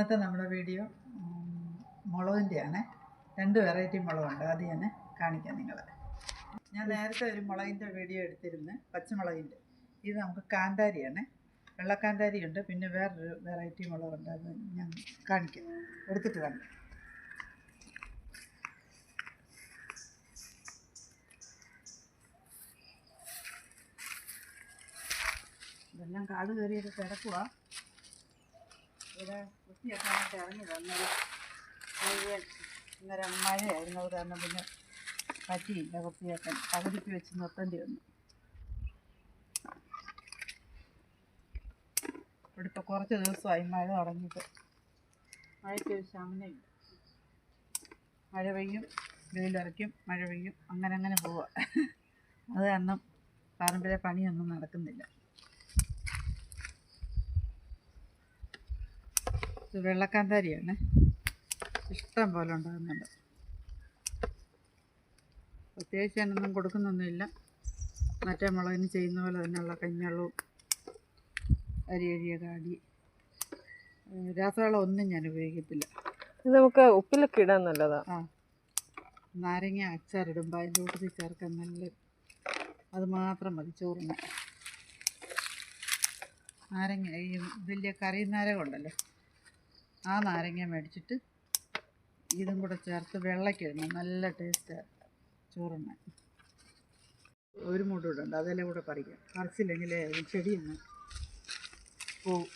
ഇന്നത്തെ നമ്മുടെ വീഡിയോ മുളകിന്റെയാണ് രണ്ട് വെറൈറ്റി മുളകുണ്ട്. അത് ഞാൻ കാണിക്കാം നിങ്ങളെ. ഞാൻ നേരത്തെ ഒരു മുളകിന്റെ വീഡിയോ എടുത്തിരുന്നു പച്ചമുളകിന്റെ ഇത് നമുക്ക് കാന്താരിയാണ്. വെള്ളക്കാന്താരി ഉണ്ട് പിന്നെ വേറൊരു വെറൈറ്റി മുളകുണ്ട്. അത് ഞാൻ കാണിക്കാം. എടുത്തിട്ട് തന്നെ ഇതെല്ലാം കാട് കയറിയൊക്കെ കിടക്കുക ഇവിടെ വൃത്തിയാക്കാനായിട്ട് ഇറങ്ങി വന്നത്. അന്നേരം മഴയായിരുന്നു. കാരണം പിന്നെ പറ്റിയില്ല വൃത്തിയാക്കാൻ പകുതിക്ക് വെച്ച് നിർത്തേണ്ടി വന്നു. ഇവിടെ ഇപ്പോൾ കുറച്ച് ദിവസമായി മഴ തുടങ്ങിയിട്ട്. മഴയ്ക്ക് ഒരു ശമനമില്ല. മഴ പെയ്യും വെയിലിറക്കും മഴ പെയ്യും. അങ്ങനെ അങ്ങനെ പോവുക അത് കാരണം പറമ്പിലെ പണിയൊന്നും നടക്കുന്നില്ല. ഇത് വെള്ളക്കാന്താരിയാണ്. ഇഷ്ടം പോലെ ഉണ്ടാകുന്നുണ്ട്. പ്രത്യേകിച്ച് ഞാനൊന്നും കൊടുക്കുന്നൊന്നുമില്ല. മറ്റേ മുളകിന് ചെയ്യുന്ന പോലെ തന്നെയുള്ള കഞ്ഞളവും അരി അരിയ കാടി രാസവളം ഒന്നും ഞാൻ ഉപയോഗിക്കത്തില്ല. ഇത് നമുക്ക് ഉപ്പിലൊക്കെ ഇടാൻ നല്ലതാ. ആ. നാരങ്ങ അച്ചാറിടുമ്പോൾ അതിന്റെ കൂട്ടത്തിൽ ചേർക്കാൻ നല്ല അത് മാത്രം മതി ചോറിന്. നാരങ്ങ ഈ വലിയ കറി നാരകം ഉണ്ടല്ലോ. ആ നാരങ്ങ മേടിച്ചിട്ട് ഇതും കൂടെ ചേർത്ത് വെള്ളയ്ക്കിടണം നല്ല ടേസ്റ്റ് ചോറിന് ഒരു മൂട് ഇടണ്ട അതെല്ലാം കൂടെ പറിക്കാം. പറിച്ചില്ലെങ്കിൽ ചെടിയൊന്ന് പോവും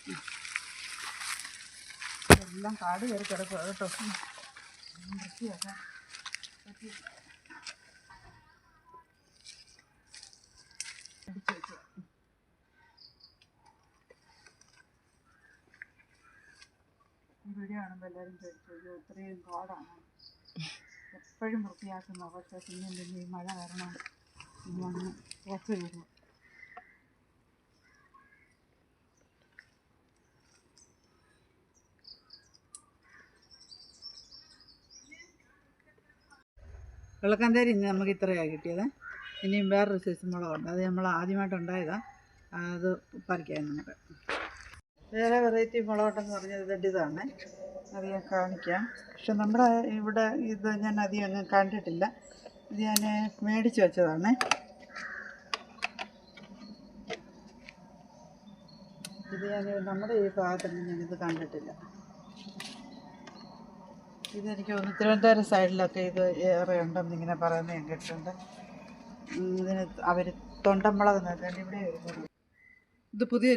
എല്ലാം കാട് കയറി കിടക്കുക കേട്ടോ. വൃത്തിയാക്കാം. അടിച്ചു വെച്ചതാ. വീഡിയോ കാണുമ്പോൾ എല്ലാവരും ചോദിച്ചു ഇത്രയും കാടാണ് എപ്പോഴും വൃത്തിയാക്കുന്ന പക്ഷേ പിന്നെ ഈ മഴ കാരണം വന്ന് കുറച്ച് വരുന്നു വെള്ളക്കാന്താരി ഇന്ന് നമുക്ക് ഇത്രയാണ് കിട്ടിയത്. ഇനിയും വേറൊരു സൈസ് മുളകുണ്ട്. അത് നമ്മൾ ആദ്യമായിട്ട് ഉണ്ടായതാണ് അത് പറിക്കാം നമുക്ക്. വേറെ വെറൈറ്റി മുളകുണ്ടെന്ന് പറഞ്ഞത് ഇതാണ്. അത് ഞാൻ കാണിക്കാം. പക്ഷെ നമ്മുടെ ഇവിടെ ഇത് ഞാൻ അധികം ഒന്നും കണ്ടിട്ടില്ല. ഇത് ഞാൻ മേടിച്ച് വെച്ചതാണ്. ഇത് ഞാൻ നമ്മുടെ ഈ ഭാഗത്തൊന്നും ഞാനിത് കണ്ടിട്ടില്ല. ഇതെനിക്ക് തോന്നുന്നു തിരുവനന്തപുരം സൈഡിലൊക്കെ ഇത് ഏറെ ഉണ്ടെന്ന് ഇങ്ങനെ പറയുന്നത് ഞാൻ കേട്ടിട്ടുണ്ട്. ഇതിന് അവർ തൊണ്ടമുളക് എന്നൊക്കെ ഇവിടെ ഇത് പുതിയൊരു